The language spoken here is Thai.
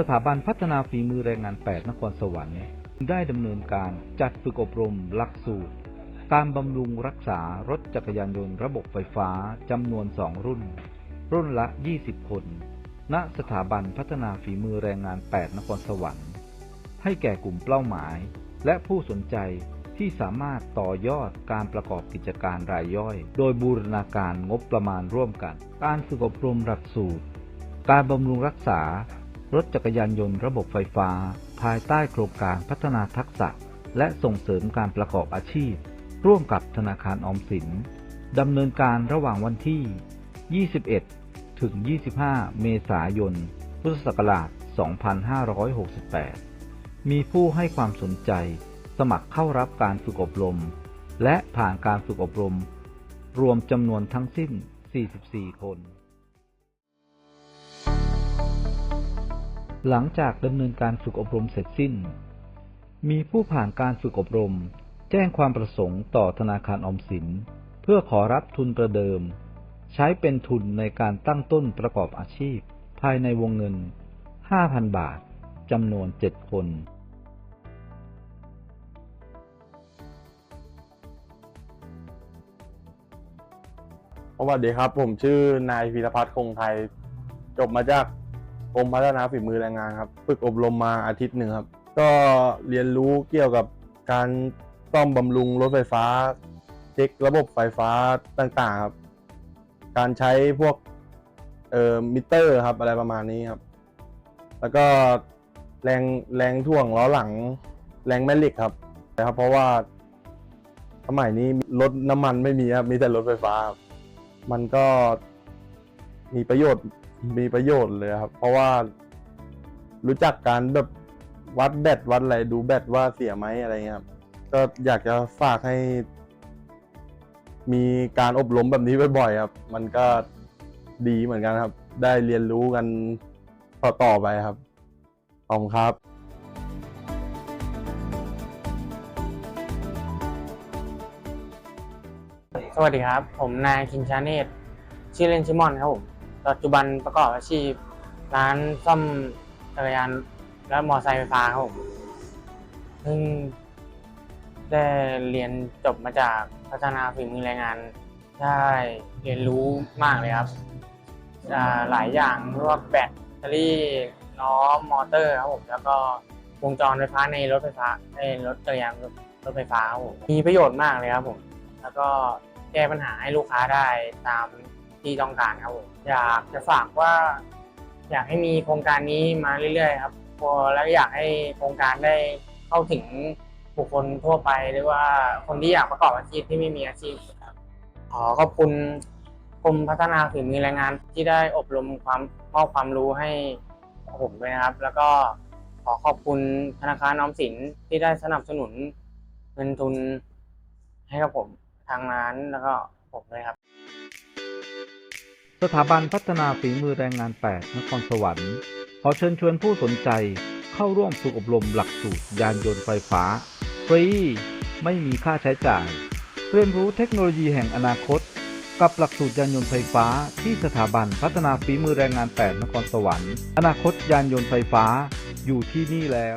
สถาบันพัฒนาฝีมือแรงงาน 8 นครสวรรค์ได้ดำเนินการจัดฝึกอบรมหลักสูตร การบำรุงรักษารถจักรยานยนต์ระบบไฟฟ้าจำนวน 2 รุ่น รุ่นละ 20 คน ณ สถาบันพัฒนาฝีมือแรงงาน 8 นครสวรรค์ ให้แก่กลุ่มเป้าหมาย และผู้สนใจที่สามารถต่อยอดการประกอบกิจการรายย่อย โดยบูรณาการงบประมาณร่วมกัน การฝึกอบรมหลักสูตร การบำรุงรักษา รถจักรยานยนต์ระบบไฟฟ้า ภายใต้โครงการพัฒนาทักษะ และส่งเสริมการประกอบอาชีพ ร่วมกับธนาคารออมสินดำเนินการระหว่างวันที่ 21 ถึง 25 เมษายน พุทธศักราช 2568 มีผู้ให้ความสนใจ สมัครเข้ารับการฝึกอบรม และผ่านการฝึกอบรม รวมจำนวนทั้งสิ้น 44 คน หลังจากดำเนินการฝึกอบรมเสร็จสิ้น มีผู้ผ่านการฝึกอบรม แจ้งความประสงค์ต่อธนาคารออมสิน เพื่อขอรับทุนประเดิม ใช้เป็นทุนในการตั้งต้นประกอบอาชีพ ภายในวงเงิน 5,000 บาทจำนวน 7 คนสวัสดีครับ ผมชื่อนายพีรพัฒน์คงไทย จบมาจากก รมพัฒนาฝีมือแรงงานครับฝึกอบรมมาอาทิตย์หนึ่งครับ ก็เรียนรู้เกี่ยวกับการซ่อมบำรุงรถไฟฟ้า เช็คระบบไฟฟ้าต่างๆครับ การใช้พวกเอ่อมิเตอร์ครับอะไรประมาณนี้ครับ แล้วก็แรงแรงถ่วงล้อหลัง แรงแม่เหล็กครับนะครับ เพราะว่าสมัยนี้รถน้ำมันไม่มีครับมีแต่รถไฟฟ้า มันก็มีประโยชน์ มีประโยชน์เลยครับ เพราะว่ารู้จักการแบบวัดแบตวัดอะไรดูแบตว่าเสียไหมอะไรเงี้ยครับ ก็อยากจะฝากให้ มีการอบรมแบบนี้บ่อยๆครับ มันก็ดีเหมือนกันครับ ได้เรียนรู้กันต่อๆไปครับขอบคุณครับสวัสดีครับ ผมนายคินชาเนตชื่อเล่นชิมอนครับผม ปัจจุบันประกอบอาชีพ ร้านซ่อมจักรยานและมอเตอร์ไซค์ไฟฟ้าครับผมเพิ่งได้เรียนจบมาจากพัฒนาฝีมือแรงงาน ได้เรียนรู้มากเลยครับหลายอย่างพวกแบตเตอรี่ล้อมอเตอร์ครับผมแล้วก็วงจรไฟฟ้าในรถไฟฟ้าในรถจักรยานรถไฟฟ้าครับผมมีประโยชน์มากเลยครับผม แล้วก็แก้ปัญหาให้ลูกค้าได้ตาม ที่ต้องการครับผมอยากจะฝากว่า อยากให้มีโครงการนี้มาเรื่อยๆครับพอแล้วอยากให้โครงการได้เข้าถึงบุคคลทั่วไปหรือว่าคนที่อยากประกอบอาชีพที่ไม่มีอาชีพครับขอขอบคุณกรมพัฒนาฝีมือแรงงานที่ได้อบรมความมอบความรู้ให้ผมด้วยนะครับ แล้วก็ขอขอบคุณธนาคารออมสินที่ได้สนับสนุนเงินทุนให้กับผมทางร้านแล้วก็ผมด้วยครับ สถาบันพัฒนาฝีมือแรงงาน 8 นครสวรรค์ ขอเชิญชวนผู้สนใจเข้าร่วมฝึกอบรมหลักสูตรยานยนต์ไฟฟ้า ฟรี ไม่มีค่าใช้จ่าย เรียนรู้เทคโนโลยีแห่งอนาคต กับหลักสูตรยานยนต์ไฟฟ้า ที่สถาบันพัฒนาฝีมือแรงงาน 8 นครสวรรค์ อนาคตยานยนต์ไฟฟ้าอยู่ที่นี่แล้ว